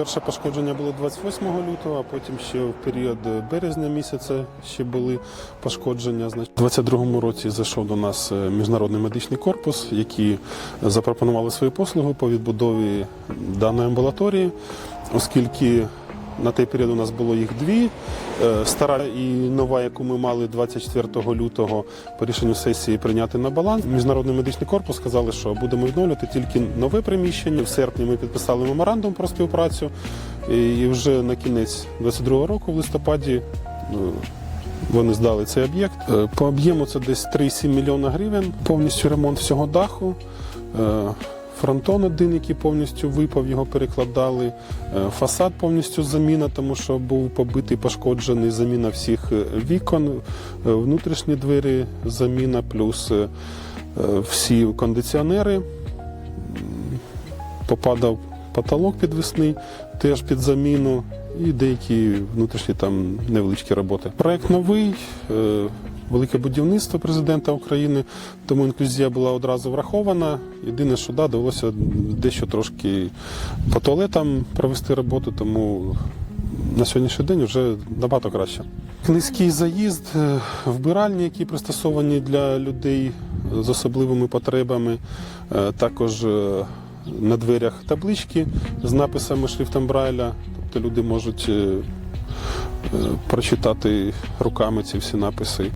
Перше пошкодження було 28 лютого, а потім ще в період березня місяця ще були пошкодження. У 22 році зайшов до нас е, міжнародний медичний корпус, які запропонували свою послугу по відбудові даної амбулаторії, оскільки на той період у нас було їх дві. Е, Стара і нова, яку ми мали 24 лютого по рішенню сесії прийняти на баланс. Міжнародний медичний корпус сказали, що будемо відновлювати тільки нове приміщення. В серпні ми підписали меморандум про співпрацю. І вже на кінець 22 року, в листопаді, е, вони здали цей об'єкт. Е, По об'єму це десь 3,7 мільйона гривень. Повністю ремонт всього даху. Фронтон один, який повністю випав, його перекладали. Е, Фасад повністю заміна, тому що був побитий, пошкоджений. Заміна всіх е, вікон, е, внутрішні двері, заміна, плюс всі кондиціонери. Попадав потолок підвісний, теж під заміну, і деякі внутрішні там невеличкі роботи. Проект новий. Велике будівництво президента України, тому інклюзія була одразу врахована. Єдине, що да, довелося дещо трошки по туалетам провести роботу, тому на сьогоднішній день вже набагато краще. Низький заїзд, е, вбиральні, які пристосовані для людей з особливими потребами, е, також е, на дверях таблички з написами шрифтом Брайля, тобто люди можуть прочитати руками ці всі написи.